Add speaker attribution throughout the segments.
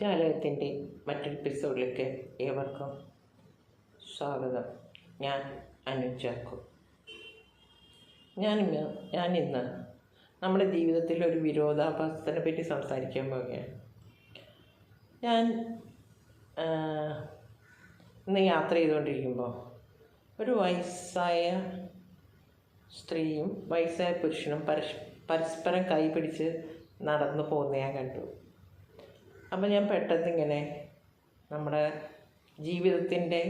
Speaker 1: ജാലകത്തിന്റെ മറ്റൊരു എപ്പിസോഡിലേക്ക് ഏവർക്കും സ്വാഗതം. ഞാൻ അനുചാക്കു ഞാനിന്ന് ഞാനിന്ന് നമ്മുടെ ജീവിതത്തിൽ ഒരു വിരോധാഭാസത്തിനെ പറ്റി സംസാരിക്കാൻ പോവുകയാണ്. ഞാൻ ഇന്ന് യാത്ര ചെയ്തുകൊണ്ടിരിക്കുമ്പോൾ ഒരു വയസ്സായ സ്ത്രീയും വയസ്സായ പുരുഷനും പരസ്പരം പരസ്പരം കൈപിടിച്ച് നടന്നു പോകുന്ന ഞാൻ കണ്ടു. അപ്പം ഞാൻ പെട്ടെന്നിങ്ങനെ നമ്മുടെ ജീവിതത്തിന്റെ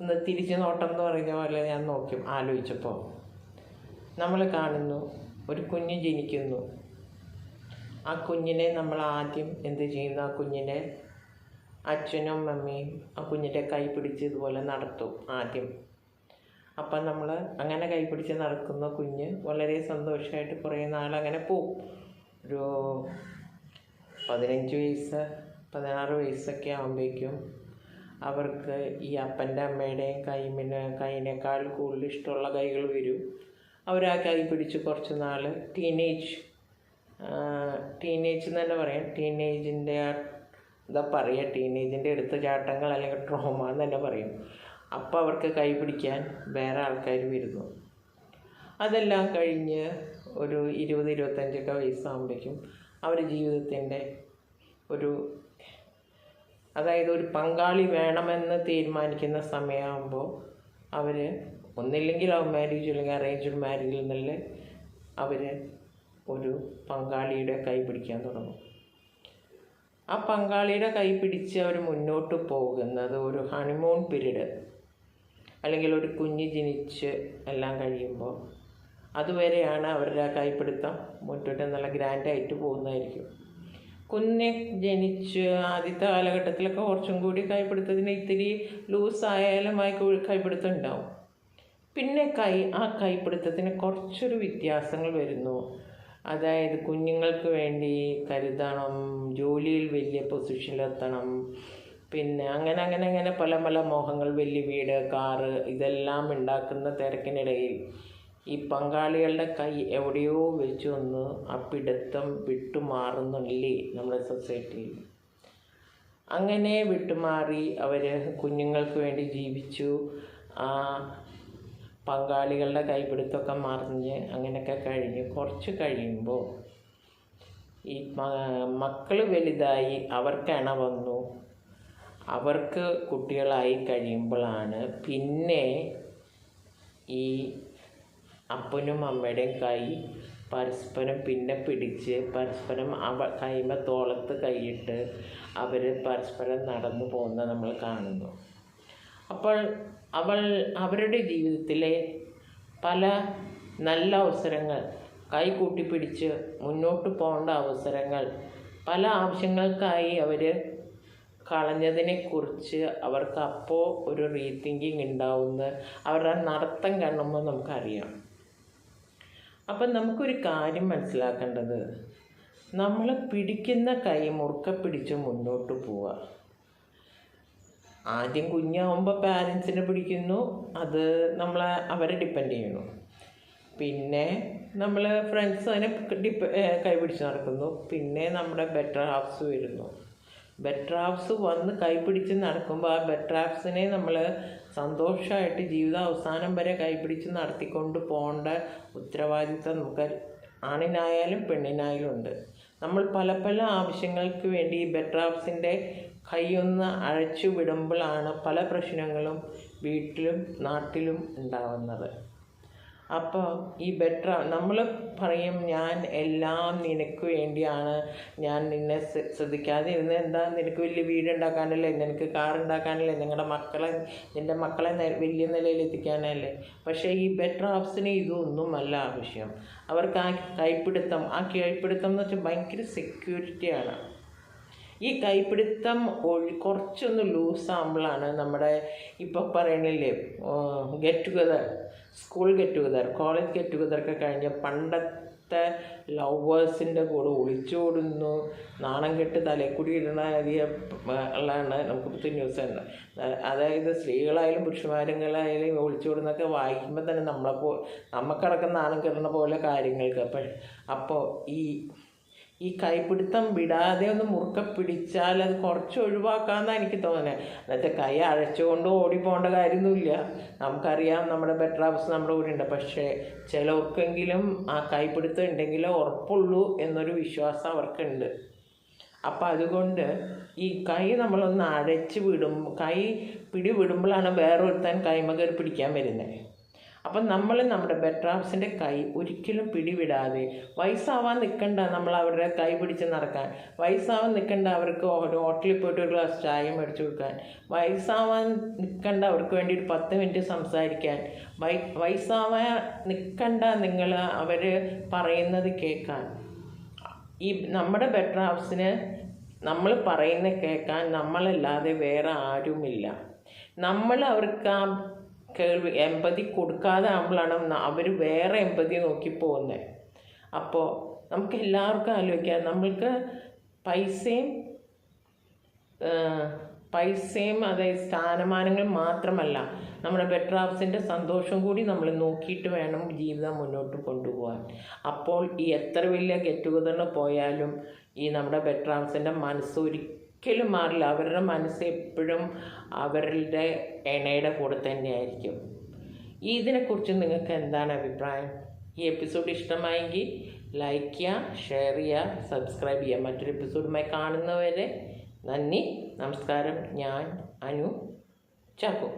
Speaker 1: ഒന്ന് തിരിച്ചു നോട്ടം എന്ന് പറയുന്ന പോലെ ഞാൻ നോക്കി ആലോചിച്ചപ്പോൾ നമ്മൾ കാണുന്നു ഒരു കുഞ്ഞ് ജനിക്കുന്നു. ആ കുഞ്ഞിനെ നമ്മൾ ആദ്യം എന്ത് ചെയ്യുന്നു? ആ കുഞ്ഞിനെ അച്ഛനും അമ്മയും ആ കുഞ്ഞിന്റെ കൈ പിടിച്ച് ഇതുപോലെ നടത്തും ആദ്യം. അപ്പം നമ്മൾ അങ്ങനെ കൈ പിടിച്ച് നടക്കുന്ന കുഞ്ഞ് വളരെ സന്തോഷമായിട്ട് കുറേ നാൾ അങ്ങനെ പോവും. ഒരു പതിനഞ്ച് വയസ്സ് പതിനാറ് വയസ്സൊക്കെ ആകുമ്പോഴേക്കും അവർക്ക് ഈ അപ്പന്റെ അമ്മയുടെയും കൈമിനെ കൈനേക്കാൾ കൂടുതൽ ഇഷ്ടമുള്ള കൈകൾ വരും. അവർ ആ കൈ പിടിച്ച് കുറച്ച് നാൾ ടീനേജ് ടീനേജ് എന്ന് തന്നെ പറയാം? ടീനേജിന്റെ ആ എന്താ പറയുക ടീനേജിന്റെ എടുത്ത ചാട്ടങ്ങൾ അല്ലെങ്കിൽ ട്രോമ എന്ന് തന്നെ പറയും. അപ്പോൾ അവർക്ക് കൈ പിടിക്കാൻ വേറെ ആൾക്കാർ വരുന്നു. അതെല്ലാം കഴിഞ്ഞ് ഒരു ഇരുപത് ഇരുപത്തഞ്ചൊക്കെ വയസ്സാകുമ്പോഴേക്കും അവർ ജീവിതത്തിന്റെ ഒരു അതായത് ഒരു പങ്കാളി വേണമെന്ന് തീരുമാനിക്കുന്ന സമയമാകുമ്പോൾ അവർ ഒന്നില്ലെങ്കിൽ ലവ് മാരേജ് അല്ലെങ്കിൽ അറേഞ്ച്ഡ് മാരേജിൽ നിന്നുള്ള അവർ ഒരു പങ്കാളിയുടെ കൈ പിടിക്കാൻ തുടങ്ങും. ആ പങ്കാളിയുടെ കൈ പിടിച്ച് അവർ മുന്നോട്ട് പോകുന്നത് ഒരു ഹണിമൂൺ പീരീഡ് അല്ലെങ്കിൽ ഒരു കുഞ്ഞ് ജനിച്ച് എല്ലാം കഴിയുമ്പോൾ അതുവരെയാണ് അവരുടെ ആ കൈപ്പിടുത്തം മുന്നോട്ട് നല്ല ഗ്രാൻഡായിട്ട് പോകുന്നതായിരിക്കും. കുഞ്ഞ് ജനിച്ച് ആദ്യത്തെ കാലഘട്ടത്തിലൊക്കെ കുറച്ചും കൂടി കൈപ്പിടുത്തത്തിന് ഇത്തിരി ലൂസായാലും ആ കൈപ്പിടുത്തം ഉണ്ടാവും. പിന്നെ കൈ ആ കൈപ്പിടുത്തത്തിന് കുറച്ചൊരു വ്യത്യാസങ്ങൾ വരുന്നു. അതായത് കുഞ്ഞുങ്ങൾക്ക് വേണ്ടി കരുതണം ജോലിയിൽ വലിയ പൊസിഷനിലെത്തണം പിന്നെ അങ്ങനെ അങ്ങനെ അങ്ങനെ പല പല മോഹങ്ങൾ വലിയ വീട് കാറ് ഇതെല്ലാം ഉണ്ടാക്കുന്ന തിരക്കിനിടയിൽ ഈ പങ്കാളികളുടെ കൈ എവിടെയോ വെച്ച് ഒന്ന് ആ വിട്ടുമാറുന്നില്ലേ നമ്മുടെ സൊസൈറ്റിയിൽ അങ്ങനെ വിട്ടുമാറി അവർ കുഞ്ഞുങ്ങൾക്ക് വേണ്ടി ജീവിച്ചു. ആ പങ്കാളികളുടെ കൈപിടുത്തമൊക്കെ മറിഞ്ഞ് അങ്ങനെയൊക്കെ കഴിഞ്ഞ് കുറച്ച് കഴിയുമ്പോൾ ഈ മക്കൾ വലുതായി അവർക്ക് ഇണ വന്നു. അവർക്ക് കുട്ടികളായി കഴിയുമ്പോഴാണ് പിന്നെ ഈ അപ്പനും അമ്മയുടെയും കൈ പരസ്പരം പിന്നെ പിടിച്ച് പരസ്പരം അവ കൈമ തോളത്ത് കൈയിട്ട് അവർ പരസ്പരം നടന്നു പോകുന്നത് നമ്മൾ കാണുന്നു. അപ്പോൾ അവൾ അവരുടെ ജീവിതത്തിലെ പല നല്ല അവസരങ്ങൾ കൈ കൂട്ടിപ്പിടിച്ച് മുന്നോട്ട് പോകേണ്ട അവസരങ്ങൾ പല ആവശ്യങ്ങൾക്കായി അവർ കളഞ്ഞതിനെക്കുറിച്ച് അവർക്ക് അപ്പോൾ ഒരു റീതിങ്കിങ് ഉണ്ടാവുന്ന അവരുടെ നടത്തം കാണുമ്പോൾ നമുക്കറിയാം. അപ്പം നമുക്കൊരു കാര്യം മനസ്സിലാക്കേണ്ടത്. നമ്മൾ പിടിക്കുന്ന കൈ മുറുക്ക പിടിച്ച് മുന്നോട്ട് പോവുക ആദ്യം കുഞ്ഞാവുമ്പോൾ പാരൻസിനെ പിടിക്കുന്നു അത് നമ്മളെ അവരെ ഡിപ്പെൻഡ് ചെയ്യുന്നു. പിന്നെ നമ്മൾ ഫ്രണ്ട്സ് അതിനെ ഡിപ്പ കൈ പിടിച്ച് നടക്കുന്നു. പിന്നെ നമ്മുടെ ബെറ്റർ ഹാഫ്സ് വരുന്നു. ഹാഫ്സ് വന്ന് കൈപിടിച്ച് നടക്കുമ്പോൾ ആ ഹാഫ്സിനെ നമ്മൾ സന്തോഷമായിട്ട് ജീവിത അവസാനം വരെ കൈപിടിച്ച് നടത്തിക്കൊണ്ട് പോകേണ്ട ഉത്തരവാദിത്തം നമുക്ക് ആണിനായാലും പെണ്ണിനായാലും ഉണ്ട്. നമ്മൾ പല പല ആവശ്യങ്ങൾക്ക് വേണ്ടി ഈ ഹാഫ്സിന്റെ കൈയൊന്ന് അഴച്ചു വിടുമ്പോഴാണ് പല പ്രശ്നങ്ങളും വീട്ടിലും നാട്ടിലും ഉണ്ടാവുന്നത്. അപ്പോൾ ഈ ബെറ്റർ നമ്മൾ പറയും ഞാൻ എല്ലാം നിനക്ക് വേണ്ടിയാണ്. ഞാൻ നിന്നെ ശ്രദ്ധിക്കാതെ ഇരുന്ന് എന്താ നിനക്ക് വലിയ വീടുണ്ടാക്കാനല്ലേ നിനക്ക് കാർ ഉണ്ടാക്കാനല്ലേ? നിങ്ങളുടെ മക്കളെ നിന്റെ മക്കളെ വലിയ നിലയിൽ എത്തിക്കാനല്ലേ? പക്ഷേ ഈ ബെറ്റർ ഹാഫ്സിന് ഇതൊന്നുമല്ല ആവശ്യം. അവർക്ക് ആ കൈപ്പിടുത്തം ആ കൈപ്പിടുത്തം എന്ന് വെച്ചാൽ ഭയങ്കര സെക്യൂരിറ്റിയാണ് ഈ കൈപ്പിടുത്തം കുറച്ചൊന്ന് ലൂസാകുമ്പോഴാണ് നമ്മുടെ ഇപ്പോൾ പറയണില്ലേ get together school get together college get ടുഗദറൊക്കെ കഴിഞ്ഞ് പണ്ടത്തെ ലവേഴ്സിന്റെ കൂടെ ഒളിച്ചോടുന്നു നാണം കെട്ട് തലേക്കുടി ഇടുന്ന ഉള്ളതാണ് ഇപ്പോഴത്തെ ന്യൂസ് തന്നെ. അതായത് സ്ത്രീകളായാലും പുരുഷന്മാരുങ്ങളായാലും ഒളിച്ചോടുന്നൊക്കെ വായിക്കുമ്പോൾ തന്നെ നമ്മളെ നമുക്കടക്കം നാണം കെട്ടുന്ന പോലെ കാര്യങ്ങൾക്ക്. അപ്പോൾ അപ്പോൾ ഈ ഈ കൈപിടുത്തം വിടാതെ ഒന്ന് മുറുക്കെ പിടിച്ചാൽ അത് കുറച്ച് ഒഴിവാക്കാമെന്നാണ് എനിക്ക് തോന്നുന്നത് എന്നിട്ട് കൈ അഴച്ചുകൊണ്ട് ഓടിപ്പോകേണ്ട കാര്യമൊന്നുമില്ല. നമുക്കറിയാം നമ്മുടെ ബെറ്റർ ഹൗസ് നമ്മുടെ കൂടെ ഉണ്ട്. പക്ഷേ ചിലർക്കെങ്കിലും ആ കൈപിടുത്തം ഉണ്ടെങ്കിലേ ഉറപ്പുള്ളൂ എന്നൊരു വിശ്വാസം അവർക്കുണ്ട്. അപ്പം അതുകൊണ്ട് ഈ കൈ നമ്മളൊന്ന് അടച്ച് വിടും. കൈ പിടി വിടുമ്പോഴാണ് വേറൊരുത്തൻ കൈമകർ പിടിക്കാൻ വരുന്നത് അപ്പം നമ്മൾ നമ്മുടെ ബെറ്റർ ഹൗസിന്റെ കൈ ഒരിക്കലും പിടിവിടാതെ വയസ്സാവാൻ നിൽക്കണ്ട നമ്മൾ അവരുടെ കൈ പിടിച്ച് നടക്കാൻ. വയസ്സാവാൻ നിൽക്കണ്ട അവർക്ക് ഒരു ഹോട്ടലിൽ പോയിട്ട് ഒരു ഗ്ലാസ് ചായ മേടിച്ചു കൊടുക്കാൻ. വയസ്സാവാൻ നിൽക്കണ്ട അവർക്ക് വേണ്ടി ഒരു പത്ത് മിനിറ്റ് സംസാരിക്കാൻ. വയ വയസ്സാവാൻ നിൽക്കണ്ട നിങ്ങൾ അവർ പറയുന്നത് കേൾക്കാൻ. ഈ നമ്മുടെ ബെറ്റർ ഹൗസിന് നമ്മൾ പറയുന്ന കേൾക്കാൻ നമ്മളല്ലാതെ വേറെ ആരുമില്ല. നമ്മൾ അവർക്ക് ആ കേൾവി എമ്പതി കൊടുക്കാതെ ആകുമ്പോഴാണ് അവർ വേറെ എമ്പതി നോക്കി പോകുന്നത് അപ്പോൾ നമുക്ക് എല്ലാവർക്കും ആലോചിക്കാം. നമ്മൾക്ക് പൈസയും പൈസയും അതായത് സ്ഥാനമാനങ്ങൾ മാത്രമല്ല നമ്മുടെ ബെറ്റർ ഹാഫ്സിന്റെ സന്തോഷം കൂടി നമ്മൾ നോക്കിയിട്ട് വേണം ജീവിതം മുന്നോട്ട് കൊണ്ടുപോകാൻ. അപ്പോൾ ഈ എത്ര വലിയ ഗെറ്റ് ടുഗദറിന് പോയാലും ഈ നമ്മുടെ ബെറ്റർ ഹാഫ്സിന്റെ മനസ്സ് ഒരിക്കലും മാറില്ല. അവരുടെ മനസ്സ് എപ്പോഴും അവരുടെ ഇണയുടെ കൂടെ തന്നെയായിരിക്കും. ഇതിനെക്കുറിച്ച് നിങ്ങൾക്ക് എന്താണ് അഭിപ്രായം? ഈ എപ്പിസോഡ് ഇഷ്ടമായെങ്കിൽ ലൈക്ക് ചെയ്യുക ഷെയർ ചെയ്യുക സബ്സ്ക്രൈബ് ചെയ്യുക. മറ്റൊരു എപ്പിസോഡുമായി കാണുന്നവരെ നന്ദി. നമസ്കാരം. ഞാൻ അനു ചാക്കോ